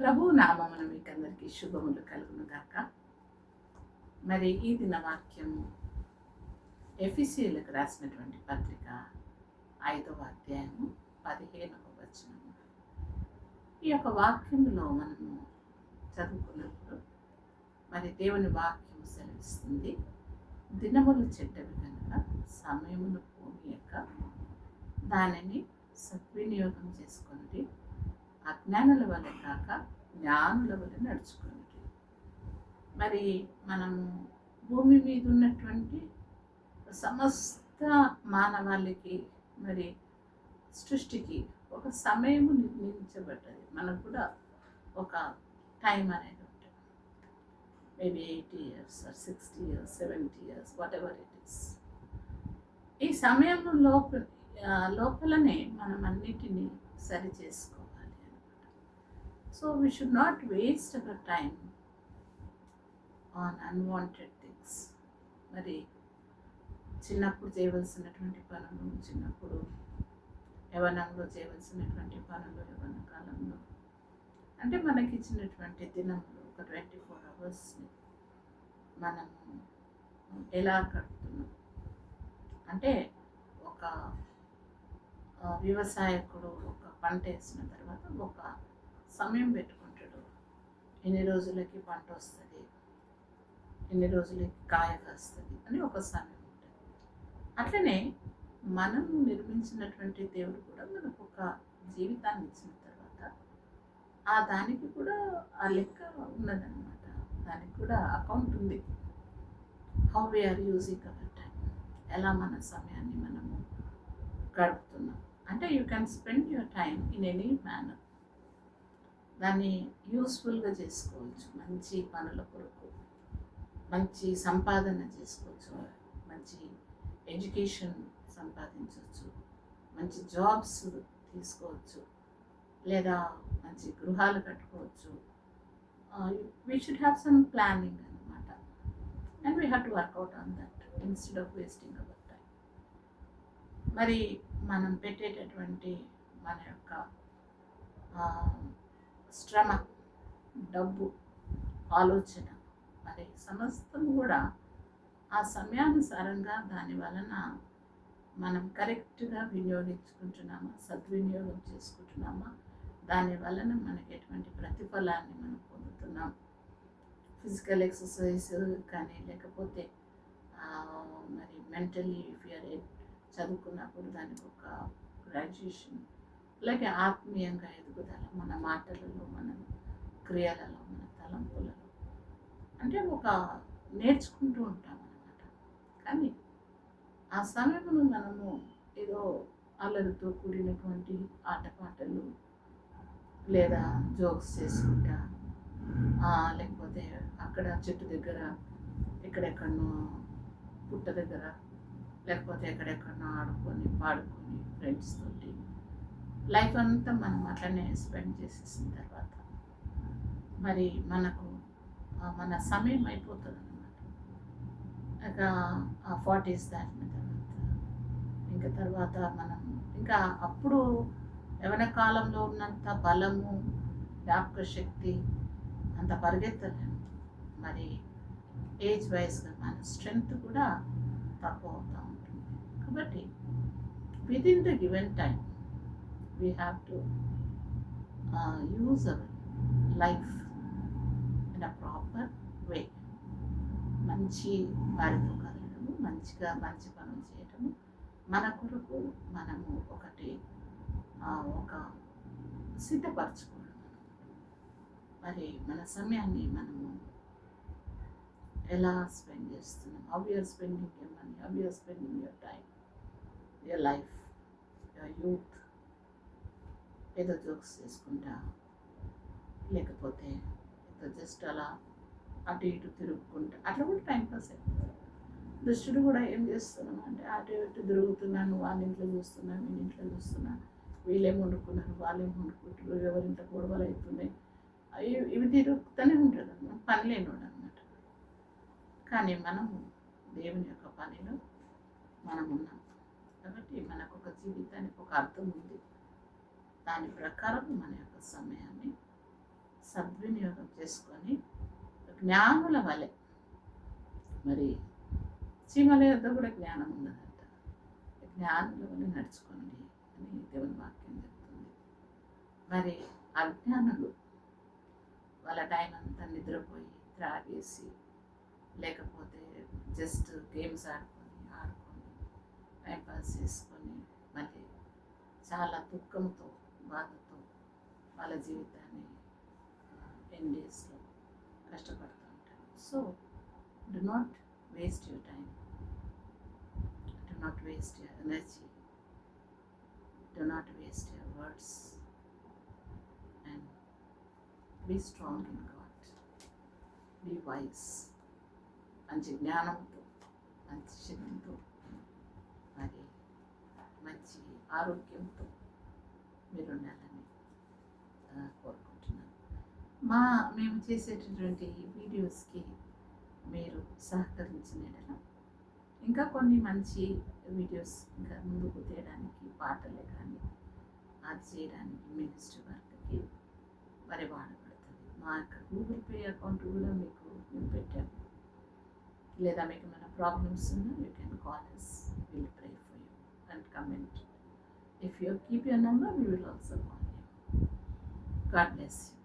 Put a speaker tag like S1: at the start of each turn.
S1: ప్రభు నామమున మీకు అందరికీ శుభములు కలుగును గాక మరి ఈ దిన వాక్యం ఎఫిసిలకు రాసినటువంటి పత్రిక ఐదవ అధ్యాయము పదిహేనవ వచనము. ఈ యొక్క వాక్యంలో మనము చదువుకున్నప్పుడు మరి దేవుని వాక్యం సెలవిస్తుంది. దినములు చెడ్డవి కనుక సమయమును పోనీయక దానిని సద్వినియోగం చేసుకో అజ్ఞానుల వల్ల కాక జ్ఞానుల వల్ల నడుచుకుని మరి మనము భూమి మీద ఉన్నటువంటి సమస్త మానవాళికి మరి సృష్టికి ఒక సమయం నిర్ణయించబడ్డది. మనకు కూడా ఒక టైం అనేది ఉంటుంది. Maybe eighty years or sixty years seventy years what ever it is ఈ సమయం లోప లోపలనే మనం అన్నిటినీ సరి చేసుకోవాలి. So we should not waste our time on unwanted things మరి చిన్నప్పుడు చేయవలసినటువంటి పనులు చిన్నప్పుడు యవనంలో చేయవలసినటువంటి పనులు యవన కాలంలో. అంటే మనకి ఇచ్చినటువంటి దినంలో ఒక ట్వంటీ ఫోర్ అవర్స్ని మనము ఎలా కడుతున్నాం అంటే ఒక వ్యవసాయకుడు ఒక పంట వేసిన తర్వాత ఒక సమయం పెట్టుకుంటాడు. ఎన్ని రోజులకి పంట వస్తుంది? ఎన్ని రోజులకి కాయ కాస్తుంది? అని ఒక సమయం ఉంటుంది. అట్లనే మనం నిర్మించినటువంటి దేవుడు కూడా మనకు ఒక జీవితాన్ని ఇచ్చిన తర్వాత ఆ దానికి కూడా ఆ లెక్క ఉన్నదన్నమాట. దానికి కూడా అకౌంట్ ఉంది. How we are using our time ఎలా మన సమయాన్ని మనము గడుపుతున్నాం. అంటే you can spend your time in any manner దాన్ని యూస్ఫుల్గా చేసుకోవచ్చు. మంచి పనుల కొరకు మంచి సంపాదన చేసుకోవచ్చు మంచి ఎడ్యుకేషన్ సంపాదించవచ్చు మంచి జాబ్స్ తీసుకోవచ్చు లేదా మంచి గృహాలు కట్టుకోవచ్చు. We should have some planning అనమాట and we have to work out on that instead of wasting our time మరి మనం పెట్టేటటువంటి మన యొక్క శ్రమ డబ్బు ఆలోచన మరి సమస్తం కూడా ఆ సమయానుసారంగా దాని వలన మనం కరెక్ట్గా వినియోగించుకుంటున్నామా సద్వినియోగం చేసుకుంటున్నామా దాని వలన మనకి ఎటువంటి ప్రతిఫలాన్ని మనం పొందుతున్నాం. ఫిజికల్ ఎక్సర్సైజ్ కానీ లేకపోతే మరి మెంటలీ ఫియర్ చదువుకున్నప్పుడు దానికి ఒక గ్రాడ్యుయేషన్ అలాగే ఆత్మీయంగా ఎదుగుదల మన మాటలలో మన క్రియలలో మన తలంపులలో. అంటే ఒక నేర్చుకుంటూ ఉంటాం అన్నమాట. కానీ ఆ సమయంలో మనము ఏదో అల్లరితో కూడినటువంటి ఆటపాటలు లేదా జోక్స్ చేసుకుంటా లేకపోతే అక్కడ చెట్టు దగ్గర ఎక్కడెక్కడనో పుట్ట దగ్గర లేకపోతే ఎక్కడెక్కడనో ఆడుకొని పాడుకొని ఫ్రెండ్స్ తోటి లైఫ్ అంతా మనం అట్లనే స్పెండ్ చేసేసిన తర్వాత మరి మనకు మన సమయం అయిపోతుంది అనమాట ఇక ఆ ఫార్టీస్ దాటిన తర్వాత ఇంకా తర్వాత మనం ఇంకా అప్పుడు యవన కాలంలో ఉన్నంత బలము జ్ఞాపక శక్తి అంత పరిగెత్తలేము. మరి ఏజ్ వైజ్గా మన స్ట్రెంగ్త్ కూడా తక్కువ అవుతూ ఉంటుంది. కాబట్టి within the given time we have to to use our life in a proper way మంచి వారితో కలగడము మంచిగా మంచి పనులు చేయటము. మన కొరకు మనము ఒకటి ఒక సిద్ధపరచుకోవడం మరి మన సమయాన్ని మనము ఎలా స్పెండ్ చేస్తున్నాం? How you are spending your money how you are spending your time your life your youth ఏదో జోక్స్ చేసుకుంటా లేకపోతే ఏదో జస్ట్ అలా అటు ఇటు తిరుగుకుంటా అట్లా కూడా టైం పాస్ అయిపోతుంది. దుష్టుడు కూడా ఏం చేస్తున్నాను అంటే అటు ఇటు తిరుగుతున్నాను వాళ్ళ ఇంట్లో చూస్తున్నాను నేను ఇంట్లో చూస్తున్నాను. వీళ్ళేం వండుకున్నారు వాళ్ళేం వండుకుంటారు ఎవరింత గొడవలు అవుతున్నాయి. ఇవి తిరుగుతూనే ఉంటుంది అన్నమాట. పని లేనివాడు అనమాట కానీ మనము దేవుని యొక్క పనిలో మనం ఉన్నాం కాబట్టి మనకు ఒక జీవితానికి ఒక అర్థం ఉంది. దాని ప్రకారం మన యొక్క సమయాన్ని సద్వినియోగం చేసుకొని జ్ఞానుల వలె. మరి చీమల యొక్క కూడా జ్ఞానం ఉన్నదంట. జ్ఞానుల వలె నడుచుకోండి అని దేవుని వాక్యం చెప్తుంది. మరి అజ్ఞానులు వాళ్ళ టైం అంతా నిద్రపోయి త్రాగేసి లేకపోతే జస్ట్ గేమ్స్ ఆడుకొని ఆడుకొని టైంపాస్ చేసుకొని మళ్ళీ చాలా దుఃఖంతో బాధతో వాళ్ళ జీవితాన్ని టెన్ డేస్లో కష్టపడుతూ ఉంటారు. So do not waste your time do not waste your energy do not waste your words and be strong in God be wise మంచి జ్ఞానంతో మంచి శక్తితో మరి మంచి ఆరోగ్యంతో మీరు ఉండాలని కోరుకుంటున్నాను. మా మేము చేసేటటువంటి వీడియోస్కి మీరు సహకరించిన ఇంకా కొన్ని మంచి వీడియోస్ ఇంకా ముందుకు తీయడానికి పాటలే కానీ అది చేయడానికి మినిస్టర్ వర్క్కి మరి వాడబడుతుంది. మా యొక్క గూగుల్ పే అకౌంట్ కూడా మీకు మేము పెట్టాము లేదా మీకు ఏమైనా ప్రాబ్లమ్స్ ఉన్నా you can call us. Will pray for you and comment. If you keep your number, we will also call you. God bless you.